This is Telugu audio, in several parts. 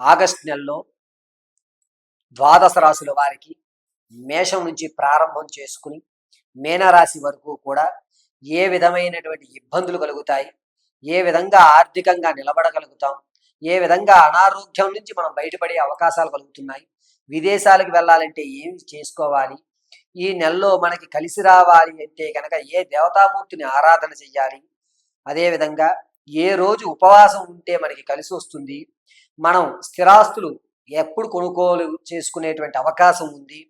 ఆగస్ట్ నెలలో ద్వాదశ రాశుల వారికి మేషం నుంచి ప్రారంభం చేసుకుని మీనరాశి వరకు కూడా ఏ విధమైనటువంటి ఇబ్బందులు కలుగుతాయి ఏ విధంగా ఆర్థికంగా నిలబడగలుగుతాం ఏ విధంగా అనారోగ్యం నుంచి మనం బయటపడే అవకాశాలు కలుగుతున్నాయి విదేశాలకు వెళ్ళాలంటే ఏమి చేసుకోవాలి ఈ నెలలో మనకి కలిసి రావాలి అంటే కనుక ఏ దేవతామూర్తిని ఆరాధన చెయ్యాలి అదేవిధంగా ఏ రోజు ఉపవాసం ఉంటే మనకి కలిసి వస్తుంది మనం స్థిరాస్తులు ఎప్పుడు కొనుగోలు చేసుకునేటువంటి అవకాశం ఉంది.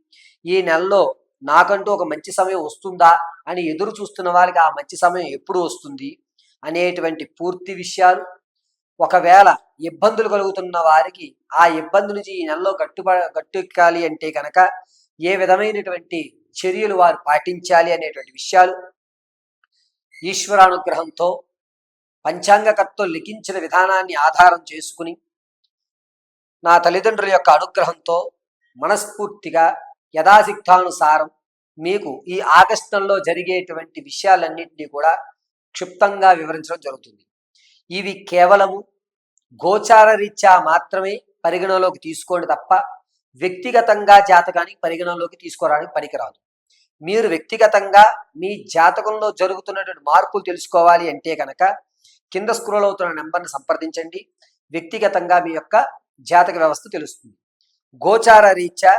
ఈ నెలలో నాకంటూ ఒక మంచి సమయం వస్తుందా అని ఎదురు చూస్తున్న వారికి ఆ మంచి సమయం ఎప్పుడు వస్తుంది అనేటువంటి పూర్తి విషయాలు. ఒకవేళ ఇబ్బందులు కలుగుతున్న వారికి ఆ ఇబ్బంది నుంచి ఈ నెలలో గట్టుబ గట్టెక్కాలి అంటే కనుక ఏ విధమైనటువంటి చర్యలు వారు పాటించాలి అనేటువంటి విషయాలు. ఈశ్వరానుగ్రహంతో పంచాంగకర్తలు లిఖించిన విధానాన్ని ఆధారం చేసుకుని నా తల్లిదండ్రుల యొక్క అనుగ్రహంతో మనస్ఫూర్తిగా యథాసిద్ధానుసారం మీకు ఈ ఆగస్టంలో జరిగేటువంటి విషయాలన్నింటినీ కూడా క్షిప్తంగా వివరించడం జరుగుతుంది. ఇవి కేవలము గోచార రీత్యా మాత్రమే పరిగణలోకి తీసుకోండి తప్ప వ్యక్తిగతంగా జాతకానికి పరిగణలోకి తీసుకోవడానికి పనికిరాదు. మీరు వ్యక్తిగతంగా మీ జాతకంలో జరుగుతున్నటువంటి మార్పులు తెలుసుకోవాలి అంటే కనుక కింద స్క్రోల్ అవుతున్న నెంబర్ని సంప్రదించండి. వ్యక్తిగతంగా మీ యొక్క జాతక వ్యవస్థ తెలుస్తుంది. గోచార రీత్యా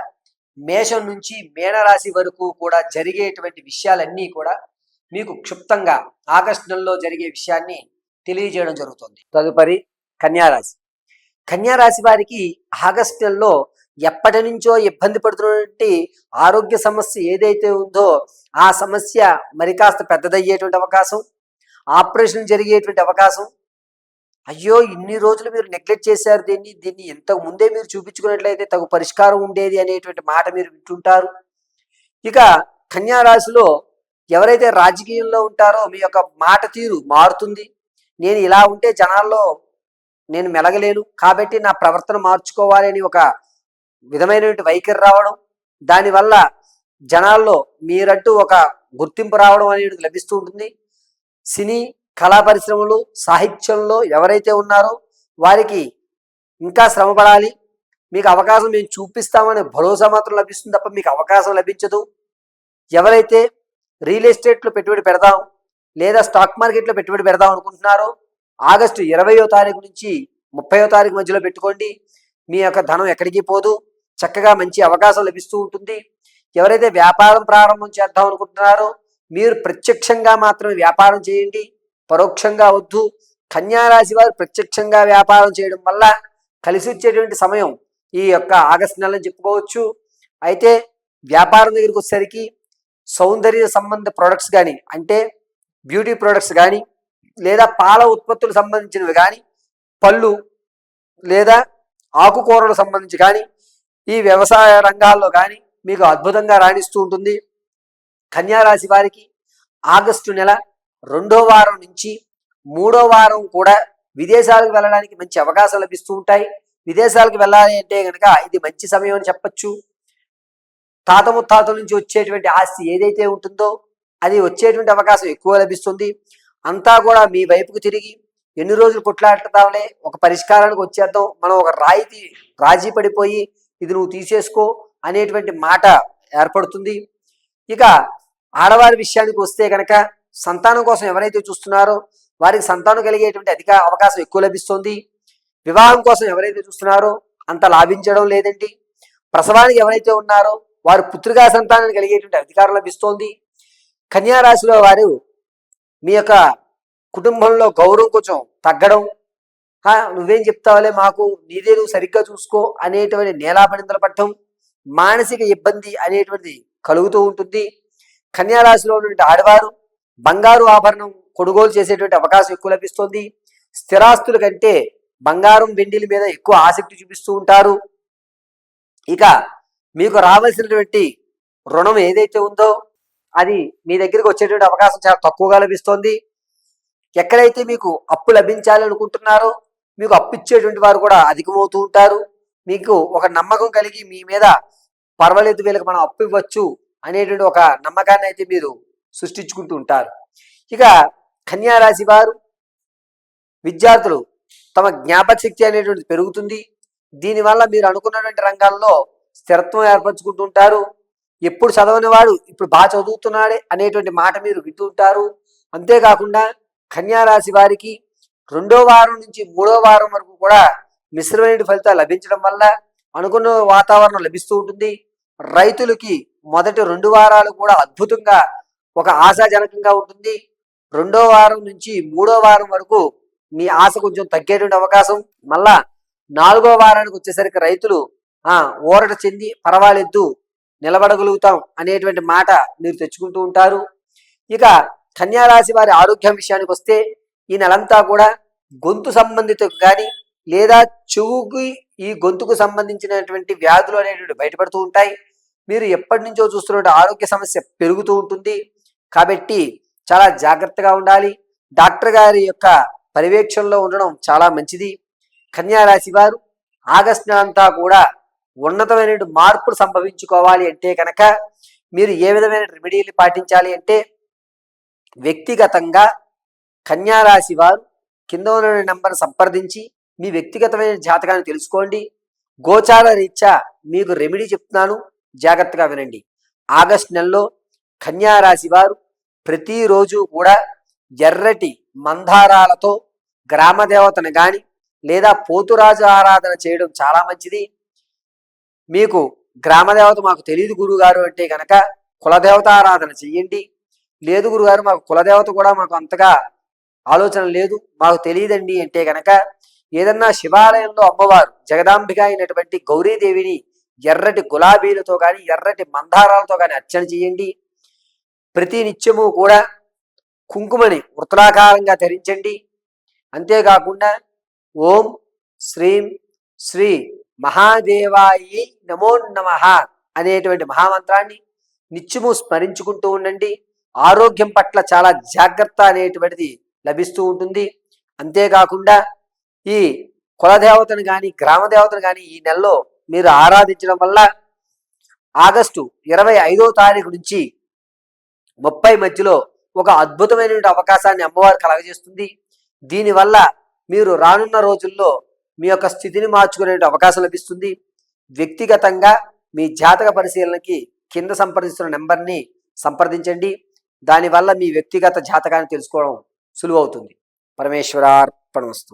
మేషం నుంచి మేనరాశి వరకు కూడా జరిగేటువంటి విషయాలన్నీ కూడా మీకు క్షుప్తంగా ఆగస్టు నెలలో జరిగే విషయాన్ని తెలియజేయడం జరుగుతుంది. తదుపరి కన్యారాశి. కన్యారాశి వారికి ఆగస్టు నెలలో ఎప్పటి నుంచో ఇబ్బంది పడుతున్నటువంటి ఆరోగ్య సమస్య ఏదైతే ఉందో ఆ సమస్య మరి కాస్త పెద్దదయ్యేటువంటి అవకాశం ఆపరేషన్ జరిగేటువంటి అవకాశం అయ్యో ఇన్ని రోజులు మీరు నెగ్లెక్ట్ చేశారు దీన్ని దీన్ని ఇంతకు ముందే మీరు చూపించుకున్నట్లయితే తగు పరిష్కారం ఉండేది అనేటువంటి మాట మీరు వింటుంటారు. ఇక కన్యా రాశిలో ఎవరైతే రాజకీయంలో ఉంటారో మీ యొక్క మాట తీరు మారుతుంది. నేను ఇలా ఉంటే జనాల్లో నేను మెలగలేను. కాబట్టి నా ప్రవర్తన మార్చుకోవాలి అని ఒక విధమైనటువంటి వైఖరి రావడం దానివల్ల జనాల్లో మీరంటూ ఒక గుర్తింపు రావడం అనేది లభిస్తూ ఉంటుంది. సినీ కళా పరిశ్రమలు సాహిత్యంలో ఎవరైతే ఉన్నారో వారికి ఇంకా శ్రమపడాలి. మీకు అవకాశం మేము చూపిస్తామనే భరోసా మాత్రం లభిస్తుంది తప్ప మీకు అవకాశం లభించదు. ఎవరైతే రియల్ ఎస్టేట్లో పెట్టుబడి పెడదాం లేదా స్టాక్ మార్కెట్లో పెట్టుబడి పెడదాం అనుకుంటున్నారో ఆగస్టు ఇరవయో తారీఖు నుంచి ముప్పయో తారీఖు మధ్యలో పెట్టుకోండి. మీ యొక్క ధనం ఎక్కడికి పోదు. చక్కగా మంచి అవకాశం లభిస్తూ ఉంటుంది. ఎవరైతే వ్యాపారం ప్రారంభం చేద్దాం అనుకుంటున్నారో మీరు ప్రత్యక్షంగా మాత్రమే వ్యాపారం చేయండి. పరోక్షంగా వద్దు. కన్యారాశి వారు ప్రత్యక్షంగా వ్యాపారం చేయడం వల్ల కలిసి వచ్చేటువంటి సమయం ఈ యొక్క ఆగస్టు నెలని చెప్పుకోవచ్చు. అయితే వ్యాపారం దగ్గరికి వచ్చేసరికి సౌందర్య సంబంధ ప్రొడక్ట్స్ కానీ అంటే బ్యూటీ ప్రొడక్ట్స్ కానీ లేదా పాల ఉత్పత్తులు సంబంధించినవి కానీ పళ్ళు లేదా ఆకుకూరలకు సంబంధించి కానీ ఈ వ్యవసాయ రంగాల్లో కానీ మీకు అద్భుతంగా రాణిస్తూ ఉంటుంది. కన్యారాశి వారికి ఆగస్టు నెల రెండో వారం నుంచి మూడో వారం కూడా విదేశాలకు వెళ్ళడానికి మంచి అవకాశాలు లభిస్తూ ఉంటాయి. విదేశాలకు వెళ్ళాలి అంటే కనుక ఇది మంచి సమయం అని చెప్పచ్చు. తాత ముత్తాతల నుంచి వచ్చేటువంటి ఆస్తి ఏదైతే ఉంటుందో అది వచ్చేటువంటి అవకాశం ఎక్కువ లభిస్తుంది. అంతా కూడా మీ వైపుకు తిరిగి ఎన్ని రోజులు కొట్లాడుతాంలే ఒక పరిష్కారానికి వచ్చేద్దాం మనం ఒక రాయితీ రాజీ పడిపోయి ఇది నువ్వు తీసేసుకో అనేటువంటి మాట ఏర్పడుతుంది. ఇక ఆడవారి విషయానికి వస్తే కనుక సంతానం కోసం ఎవరైతే చూస్తున్నారో వారికి సంతానం కలిగేటువంటి అధిక అవకాశం ఎక్కువ లభిస్తుంది. వివాహం కోసం ఎవరైతే చూస్తున్నారో అంత లాభించడం లేదండి. ప్రసవానికి ఎవరైతే ఉన్నారో వారు పుత్రికా సంతానాన్ని కలిగేటువంటి అధికారం లభిస్తోంది. కన్యారాశిలో వారు మీ యొక్క కుటుంబంలో గౌరవం కొంచెం తగ్గడం నువ్వేం చెప్తావులే మాకు నీదే నువ్వు సరిగ్గా చూసుకో అనేటువంటి నేలాపనిందలు పట్టడం మానసిక ఇబ్బంది అనేటువంటిది కలుగుతూ ఉంటుంది. కన్యారాశిలో ఉన్నటువంటి ఆడవారు బంగారు ఆభరణం కొనుగోలు చేసేటువంటి అవకాశం ఎక్కువ లభిస్తుంది. స్థిరాస్తుల కంటే బంగారం వెండిల మీద ఎక్కువ ఆసక్తి చూపిస్తూ ఉంటారు. ఇక మీకు రావాల్సినటువంటి రుణం ఏదైతే ఉందో అది మీ దగ్గరికి వచ్చేటువంటి అవకాశం చాలా తక్కువగా లభిస్తోంది. ఎక్కడైతే మీకు అప్పు లభించాలి అనుకుంటున్నారో మీకు అప్పు ఇచ్చేటువంటి వారు కూడా అధికమవుతూ ఉంటారు. మీకు ఒక నమ్మకం కలిగి మీ మీద పర్వాలేదు వీళ్ళకి మనం అప్పు ఇవ్వచ్చు అనేటువంటి ఒక నమ్మకాన్ని అయితే మీరు సృష్టించుకుంటూ ఉంటారు. ఇక కన్యా రాశి వారు విద్యార్థులు తమ జ్ఞాపక శక్తి అనేటువంటిది పెరుగుతుంది. దీనివల్ల మీరు అనుకున్నటువంటి రంగాల్లో స్థిరత్వం ఏర్పరచుకుంటూ ఉంటారు. ఎప్పుడు చదవని వాడు ఇప్పుడు బాగా చదువుతున్నాడే అనేటువంటి మాట మీరు వింటూ ఉంటారు. అంతేకాకుండా కన్యారాశి వారికి రెండో వారం నుంచి మూడో వారం వరకు కూడా మిశ్రమైన ఫలితాలు లభించడం వల్ల అనుకున్న వాతావరణం లభిస్తూ ఉంటుంది. రైతులకి మొదటి రెండు వారాలు కూడా అద్భుతంగా ఒక ఆశాజనకంగా ఉంటుంది. రెండో వారం నుంచి మూడో వారం వరకు మీ ఆశ కొంచెం తగ్గేటువంటి అవకాశం. మళ్ళా నాలుగో వారానికి వచ్చేసరికి రైతులు ఆ ఊరట చెంది పర్వాలేదు నిలబడగలుగుతాం అనేటువంటి మాట మీరు తెచ్చుకుంటూ ఉంటారు. ఇక కన్యా రాశి వారి ఆరోగ్యం విషయానికి వస్తే ఈ నెలంతా కూడా గొంతు సంబంధిత కానీ లేదా చెవుకి ఈ గొంతుకు సంబంధించినటువంటి వ్యాధులు అనేటువంటి బయటపడుతూ ఉంటాయి. మీరు ఎప్పటి నుంచో చూస్తున్న ఆరోగ్య సమస్య పెరుగుతూ ఉంటుంది. కాబట్టి చాలా జాగ్రత్తగా ఉండాలి. డాక్టర్ గారి యొక్క పర్యవేక్షణలో ఉండడం చాలా మంచిది. కన్యారాశి వారు ఆగస్టు నెలంతా కూడా ఉన్నతమైన మార్పులు సంభవించుకోవాలి అంటే కనుక మీరు ఏ విధమైన రెమెడీలు పాటించాలి అంటే వ్యక్తిగతంగా కన్యారాశి వారు కింద ఉన్న నెంబర్ సంప్రదించి మీ వ్యక్తిగతమైన జాతకాన్ని తెలుసుకోండి. గోచార రీత్యా మీకు రెమెడీ చెప్తున్నాను. జాగ్రత్తగా వినండి. ఆగస్ట్ నెలలో కన్యారాశి వారు ప్రతిరోజు కూడా ఎర్రటి మందారాలతో గ్రామదేవతను కానీ గాని లేదా పోతురాజు ఆరాధన చేయడం చాలా మంచిది. మీకు గ్రామదేవత మాకు తెలియదు గురుగారు అంటే కనుక కులదేవత ఆరాధన చెయ్యండి. లేదు గురుగారు మాకు కులదేవత కూడా మాకు అంతగా ఆలోచన లేదు. మాకు తెలియదండి అంటే కనుక ఏదన్నా శివాలయంలో అమ్మవారు జగదాంబిక అయినటువంటి గౌరీదేవిని ఎర్రటి గులాబీలతో కానీ ఎర్రటి మందారాలతో కానీ అర్చన చేయండి ప్రతి నిత్యము కూడా కుంకుమని వృత్తలాకారంగా ధరించండి. అంతేకాకుండా ఓం శ్రీం శ్రీ మహాదేవాయి నమో నమ అనేటువంటి మహామంత్రాన్ని నిత్యము స్మరించుకుంటూ ఉండండి. ఆరోగ్యం పట్ల చాలా జాగ్రత్త అనేటువంటిది లభిస్తూ ఉంటుంది. అంతేకాకుండా ఈ కులదేవతను కానీ గ్రామదేవతను కానీ ఈ నెలలో మీరు ఆరాధించడం వల్ల ఆగస్టు ఇరవై ఐదో తారీఖు నుంచి ముప్పై మధ్యలో ఒక అద్భుతమైనటువంటి అవకాశాన్ని అమ్మవారు కలగజేస్తుంది. దీనివల్ల మీరు రానున్న రోజుల్లో మీ యొక్క స్థితిని మార్చుకునే అవకాశం లభిస్తుంది. వ్యక్తిగతంగా మీ జాతక పరిశీలనకి కింద సంప్రదిస్తున్న నెంబర్ని సంప్రదించండి. దానివల్ల మీ వ్యక్తిగత జాతకాన్ని తెలుసుకోవడం సులువవుతుంది. పరమేశ్వరార్పణమస్తు